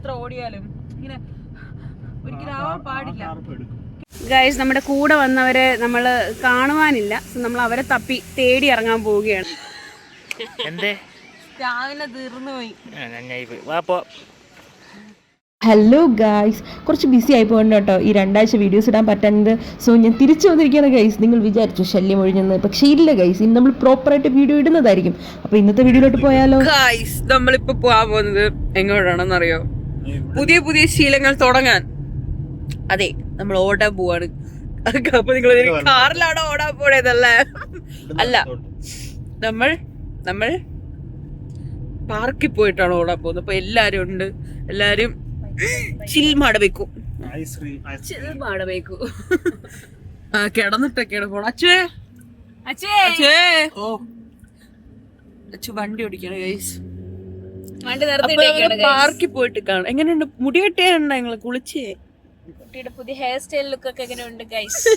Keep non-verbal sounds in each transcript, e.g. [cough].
എത്ര ഓടിയാലും ഇങ്ങനെ ഒരിക്കലും ആവാൻ പാടില്ല. ഗൈസ് നമ്മുടെ കൂടെ വന്നവരെ നമ്മൾ കാണുവാനില്ല. സോ നമ്മൾ അവരെ തപ്പി തേടി ഇറങ്ങാൻ പോവുകയാണ്. എന്തേ? രാവിലെ തീർന്നു പോയി. നന്നായി പോയി. വാ പോ. ഹലോ ഗായ്സ് കുറച്ച് ബിസി ആയി പോകണ്ട കേട്ടോ. ഈ രണ്ടാഴ്ച വീഡിയോസ് ഇടാൻ പറ്റുന്നത് സോ ഞാൻ തിരിച്ചു വന്നിരിക്കുകയാണ് ഗൈസ് നിങ്ങൾ വിചാരിച്ചു ശല്യം ഒഴിഞ്ഞെന്ന്. പക്ഷേ ഇല്ല ഗൈസ് ഇന്ന് നമ്മൾ പ്രോപ്പറായിട്ട് വീഡിയോ ഇടുന്നതായിരിക്കും. അപ്പോൾ ഇന്നത്തെ വീഡിയോയിലോട്ട് പോയാലോ? ഗായ്സ് നമ്മളിപ്പോ പോവാൻ പോകുന്നത് എങ്ങോട്ടാണെന്നറിയോ? പുതിയ പുതിയ ശീലങ്ങൾ തുടങ്ങാൻ. അതെ നമ്മൾ ഓടാൻ പോവാണ്. അപ്പൊ നിങ്ങൾ കാറിലാണോ ഓടാൻ പോണേതല്ലേ അല്ല നമ്മൾ നമ്മൾ പാർക്കിൽ പോയിട്ടാണ് ഓടാൻ പോകുന്നത്. അപ്പൊ എല്ലാരും ഉണ്ട്. എല്ലാരും ചിൽ വെക്കും. ചിൽ മാടവെക്കും കിടന്നിട്ടൊക്കെയാണ് പോണ. അച്ഛേ അച്ഛേ. അച്ഛേ. ഓ. അച്ഛ വണ്ടി ഓടിക്കണം ഗൈസ് പാർക്കിൽ പോയിട്ട് കാണാം. എങ്ങനെയുണ്ട്? മുടി കെട്ടിയാണ്ടോ നിങ്ങൾ? കുളിച്ചേ? കുട്ടിയുടെ പുതിയ ഹെയർ സ്റ്റൈൽ ലുക്ക് ഒക്കെ എങ്ങനെയുണ്ട് ഗൈസ്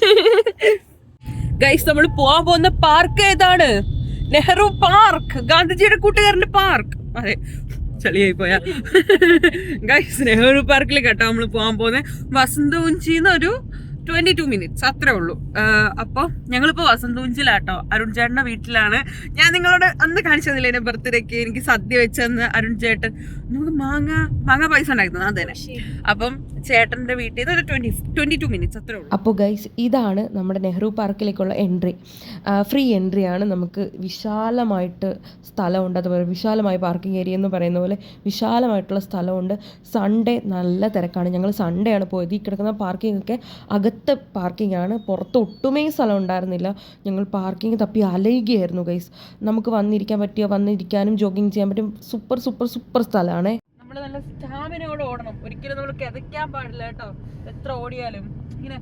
ഗൈസ് നമ്മൾ പോവാൻ പോകുന്ന പാർക്ക് ഏതാണ്? നെഹ്റു പാർക്ക്. ഗാന്ധിജിയുടെ കൂട്ടുകാരന്റെ പാർക്ക്. അതെ. ചളിയായി പോയാ. [laughs] ഗൈസ് നെഹ്റു പാർക്കിൽ കേട്ടോ നമ്മൾ പോകാൻ പോകുന്നത് വസന്തകുഞ്ചിന്ന് ട്വന്റി ടു മിനിറ്റ്സ് അത്രേ ഉള്ളൂ. അപ്പോൾ ഞങ്ങളിപ്പോൾ വസന്തകുഞ്ചിലാട്ടോ അരുൺ ചേട്ടന്റെ വീട്ടിലാണ്. ഞാൻ നിങ്ങളോട് അന്ന് കാണിച്ചതില്ലേ എന്റെ ബർത്ത്ഡേക്ക്? എനിക്ക് സദ്യ വെച്ചെന്ന് അരുൺ ചേട്ടൻ നമുക്ക് മാങ്ങ മാങ്ങ പൈസ ഉണ്ടായിരുന്നു. അത് തന്നെ. അപ്പം ചേട്ടന്റെ വീട്ടിൽ നിന്ന് ഒരു ട്വന്റി ട്വന്റി ടു മിനിറ്റ്സ് അത്രേ ഉള്ളൂ. അപ്പോൾ ഗൈസ് ഇതാണ് നമ്മുടെ നെഹ്റു പാർക്കിലേക്കുള്ള എൻട്രി. ഫ്രീ എൻട്രി ആണ്. നമുക്ക് വിശാലമായിട്ട് സ്ഥലമുണ്ട്. അതുപോലെ വിശാലമായ പാർക്കിംഗ് ഏരിയ എന്ന് പറയുന്ന പോലെ വിശാലമായിട്ടുള്ള സ്ഥലമുണ്ട്. സൺഡേ നല്ല തിരക്കാണ്. ഞങ്ങൾ സൺഡേ ആണ് പോയത്. ഈ കിടക്കുന്ന പാർക്കിംഗ് ഒക്കെ അകത്ത് പാർക്കിംഗ് ആണ്. പുറത്ത് ഒട്ടുമേ സ്ഥലം ഉണ്ടായിരുന്നില്ല. ഞങ്ങൾ പാർക്കിംഗ് തപ്പി അലയുകയായിരുന്നു ഗൈസ് നമുക്ക് വന്നിരിക്കാൻ പറ്റിയ വന്നിരിക്കാനും ജോഗിങ് ചെയ്യാൻ പറ്റും സൂപ്പർ സൂപ്പർ സൂപ്പർ സ്ഥലമാണ്. നമ്മൾ നല്ല സ്റ്റാമിനയോടെ ഓടണം. ഒരിക്കലും നമ്മൾ കിതയ്ക്കാൻ പാടില്ല കേട്ടോ. എത്ര ഓടിയാലും. ഇങ്ങനെ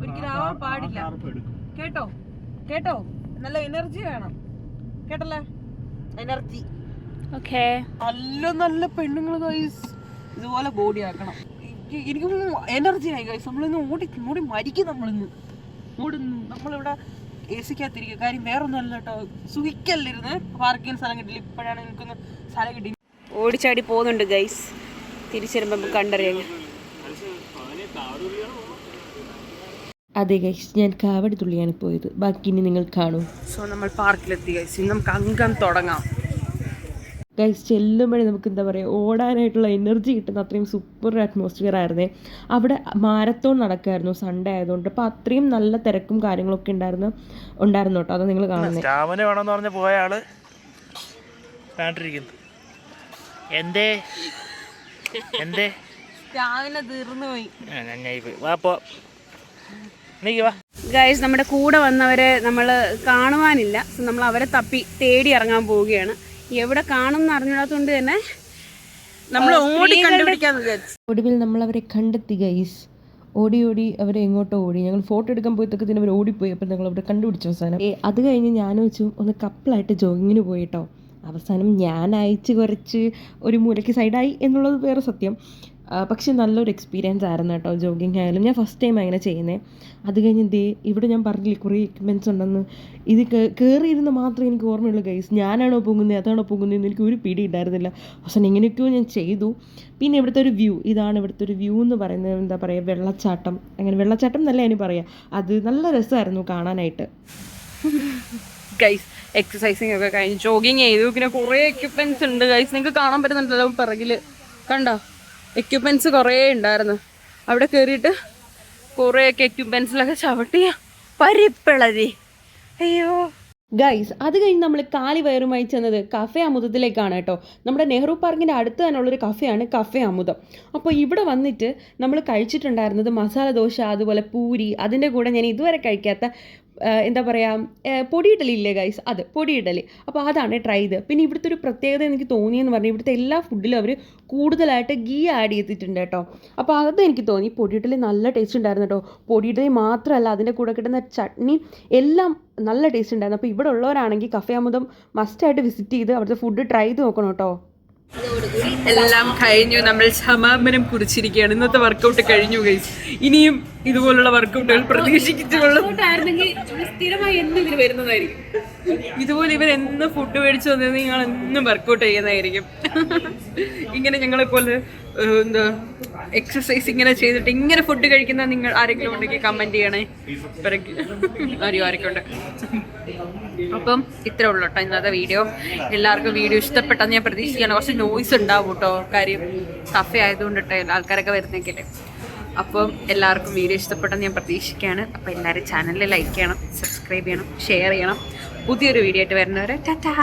ഒരിക്കലും ആവാൻ പാടില്ല. കേട്ടോ? കേട്ടോ? നല്ല എനർജി വേണം. കേട്ടല്ലേ? എനർജി ഓക്കേ നല്ല നല്ല പെണ്ണുങ്ങൾ ഗൈസ് ഇതുപോലെ ബോഡി ആക്കണം. എനിക്ക് എനർജി ആയി ഗൈസ് നമ്മളിന്ന് ഓടി ഓടി മരിക്കും നമ്മളിന്ന്. ഓടുന്നു. നമ്മളിവിടെ എ സിക്കകത്തിരിക്കും കാര്യം വേറൊന്നും അല്ല കേട്ടോ. സുഖിക്കല്ലിരുന്ന് പാർക്ക് ചെയ്യാൻ സ്ഥലം കിട്ടില്ല. ഇപ്പോഴാണ് എനിക്കൊന്ന് സ്ഥലം കിട്ടി. ഓടിച്ചാടി പോകുന്നുണ്ട് ഗൈസ് തിരിച്ചു വരുമ്പോ നമുക്ക് കണ്ടറിയാം. അതെ ഗൈസ് ഞാൻ കാവടി തുള്ളിയാണ് പോയത്. ബാക്കി ഇനി നിങ്ങൾ കാണൂ. സോ നമ്മൾ പാർക്കിലെത്തി ഗൈസ് നമുക്ക് അംഗം തുടങ്ങാം. ഗൈസ് ചെല്ലുമ്പോഴേ നമുക്ക് എന്താ പറയുക ഓടാനായിട്ടുള്ള എനർജി കിട്ടുന്ന അത്രയും സൂപ്പർ അറ്റ്മോസ്ഫിയർ ആയിരുന്നേ. അവിടെ മാരത്തോൺ നടക്കായിരുന്നു സൺഡേ ആയതുകൊണ്ട്. അപ്പോൾ അത്രയും നല്ല തിരക്കും കാര്യങ്ങളൊക്കെ ഉണ്ടായിരുന്നു ഉണ്ടായിരുന്നു കേട്ടോ. അത് നിങ്ങൾ കാണുന്നത് സ്റ്റാമിന വേണമെന്ന് പറഞ്ഞ് പോയ ആൾ കണ്ടിരിക്കുന്നു എന്തേ? എന്തേ? തീർന്നു പോയി. വാ പോ. വാ. ഗൈസ് നമ്മുടെ കൂടെ വന്നവരെ നമ്മൾ കാണുവാനില്ല. സോ നമ്മൾ അവരെ തപ്പി തേടി ഇറങ്ങാൻ പോവുകയാണ്. എവിടെ കാണും എന്ന് അറിഞ്ഞിടാത്തതുകൊണ്ട് തന്നെ നമ്മൾ ഓടി കണ്ടുപിടിക്കാന്ന് ഒടുവിൽ നമ്മൾ അവരെ കണ്ടെത്തി ഗൈസ് ഓടി ഓടി അവരെ എങ്ങോട്ടോ ഓടി. ഞങ്ങൾ ഫോട്ടോ എടുക്കാൻ പോയതൊക്കെ അവർ ഓടിപ്പോയി. അപ്പോൾ ഞങ്ങൾ അവരെ കണ്ടുപിടിച്ച അവസാനം. ഏ അത് കഴിഞ്ഞ് ഞാൻ വെച്ചു ഒന്ന് കപ്പിളായിട്ട് ജോഗിങ്ങിന് പോയിട്ടോ അവസാനം ഞാൻ അയച്ച് കുറച്ച് ഒരു മൂലയ്ക്ക് സൈഡായി എന്നുള്ളത് വേറെ സത്യം. പക്ഷെ നല്ലൊരു എക്സ്പീരിയൻസ് ആയിരുന്നു കേട്ടോ ജോഗിങ് ആയാലും. ഞാൻ ഫസ്റ്റ് ടൈം അങ്ങനെ ചെയ്യുന്നത് അത് കഴിഞ്ഞ് ദേ ഇവിടെ ഞാൻ പറഞ്ഞില്ലേ കുറേ എക്യുപ്മെന്റ്സ് ഉണ്ടെന്ന്. ഇത് കയറിയിരുന്ന് മാത്രമേ എനിക്ക് ഓർമ്മയുള്ളൂ ഗൈസ് ഞാനാണോ പോകുന്നത് അതാണോ പോകുന്നതെന്ന് എനിക്ക് ഒരു പിടി ഉണ്ടായിരുന്നില്ല. അവസാനം എങ്ങനെയൊക്കെയോ ഞാൻ ചെയ്തു. പിന്നെ ഇവിടുത്തെ ഒരു വ്യൂ ഇതാണ് ഇവിടുത്തെ ഒരു വ്യൂ എന്ന് പറയുന്നത് എന്താ പറയുക വെള്ളച്ചാട്ടം. അങ്ങനെ വെള്ളച്ചാട്ടം എന്നല്ല അതിന് പറയാം. അത് നല്ല രസമായിരുന്നു കാണാനായിട്ട്. ഗൈസ് എക്സസൈസിങ് ഒക്കെ കഴിഞ്ഞ് ജോഗിങ് ചെയ്തു. പിന്നെ കുറേ എക്യുപ്മെന്റ്സ് ഉണ്ട് ഗൈസ് നിങ്ങൾക്ക് കാണാൻ പറ്റുന്നുണ്ടല്ലോ പിറകിൽ. കണ്ടോ? എക്യുപ്മെന്റ്സ് കുറേ ഉണ്ടായിരുന്നു. അവിടെ കയറിയിട്ട് കുറേയൊക്കെ എക്യുപ്മെന്റ്സിലൊക്കെ ചവിട്ടി പരിപ്പിളരി. അയ്യോ. ഗൈസ് അത് കഴിഞ്ഞ് നമ്മൾ കാലി വയറുമായി ചെന്നത് കഫേ അമുദത്തിലേക്കാണ് കേട്ടോ. നമ്മുടെ നെഹ്റു പാർക്കിന്റെ അടുത്ത് തന്നെയുള്ളൊരു കഫേയാണ് കഫേ അമുദം. അപ്പോൾ ഇവിടെ വന്നിട്ട് നമ്മൾ കഴിച്ചിട്ടുണ്ടായിരുന്നത് മസാല ദോശ അതുപോലെ പൂരി അതിന്റെ കൂടെ ഞാൻ ഇതുവരെ കഴിക്കാത്ത എന്താ പറയുക പൊടിയിടലി ഇല്ലേ ഗൈസ് അത് പൊടിയിടലി. അപ്പോൾ അതാണ് ട്രൈ ചെയ്ത് പിന്നെ ഇവിടുത്തെ ഒരു പ്രത്യേകത എനിക്ക് തോന്നിയെന്ന് പറഞ്ഞാൽ ഇവിടുത്തെ എല്ലാ ഫുഡിലും അവർ കൂടുതലായിട്ട് ഗീ ആഡ് ചെയ്തിട്ടുണ്ട് കേട്ടോ അപ്പോൾ അത് എനിക്ക് തോന്നി. പൊടിയിടലി നല്ല ടേസ്റ്റ് ഉണ്ടായിരുന്നു കേട്ടോ പൊടിയിടലി മാത്രമല്ല അതിന്റെ കൂടെ കിട്ടുന്ന ചട്നി എല്ലാം നല്ല ടേസ്റ്റ് ഉണ്ടായിരുന്നു. അപ്പോൾ ഇവിടെ ഉള്ളവരാണെങ്കിൽ കഫേ അമുദം മസ്റ്റായിട്ട് വിസിറ്റ് ചെയ്ത് അവിടുത്തെ ഫുഡ് ട്രൈ ചെയ്ത് നോക്കണം കേട്ടോ എല്ലാം കഴിഞ്ഞു. നമ്മൾ സമാപനം കുറിച്ചിരിക്കുകയാണ്. ഇന്നത്തെ വർക്കൗട്ട് കഴിഞ്ഞു ഗൈസ് ഇനിയും ഇതുപോലുള്ള വർക്കൗട്ടുകൾ പ്രതീക്ഷിച്ചുകൊള്ളും സ്ഥിരമായി എന്നും വരുന്നതായിരിക്കും. ഇതുപോലെ ഇവർ എന്ന് ഫുഡ് മേടിച്ചു തന്നെ നിങ്ങൾ എന്നും വർക്കൗട്ട് ചെയ്യുന്നതായിരിക്കും. ഇങ്ങനെ ഞങ്ങളെപ്പോലെ എന്താ എക്സസൈസ് ഇങ്ങനെ ചെയ്തിട്ട് ഇങ്ങനെ ഫുഡ് കഴിക്കുന്ന നിങ്ങൾ ആരെങ്കിലും ഉണ്ടെങ്കിൽ കമന്റ് ചെയ്യണേ. അറിയോ ആരും ആരൊക്കെ അപ്പം ഇത്രേ ഉള്ളു കേട്ടോ ഇന്നത്തെ വീഡിയോ എല്ലാവർക്കും വീഡിയോ ഇഷ്ടപ്പെട്ടെന്ന് ഞാൻ പ്രതീക്ഷിക്കുകയാണ്. കുറച്ച് നോയ്സ് ഉണ്ടാവും കേട്ടോ. കാര്യം സഫ ആയതുകൊണ്ട് കേട്ടോ ആൾക്കാരൊക്കെ വരുന്നേക്കല്ലേ അപ്പം എല്ലാവർക്കും വീഡിയോ ഇഷ്ടപ്പെട്ടെന്ന് ഞാൻ പ്രതീക്ഷിക്കുകയാണ്. അപ്പോൾ എല്ലാവരും ചാനലിൽ ലൈക്ക് ചെയ്യണം സബ്സ്ക്രൈബ് ചെയ്യണം ഷെയർ ചെയ്യണം. പുതിയൊരു വീഡിയോ ആയിട്ട് വരുന്നവരെ ടാറ്റാ.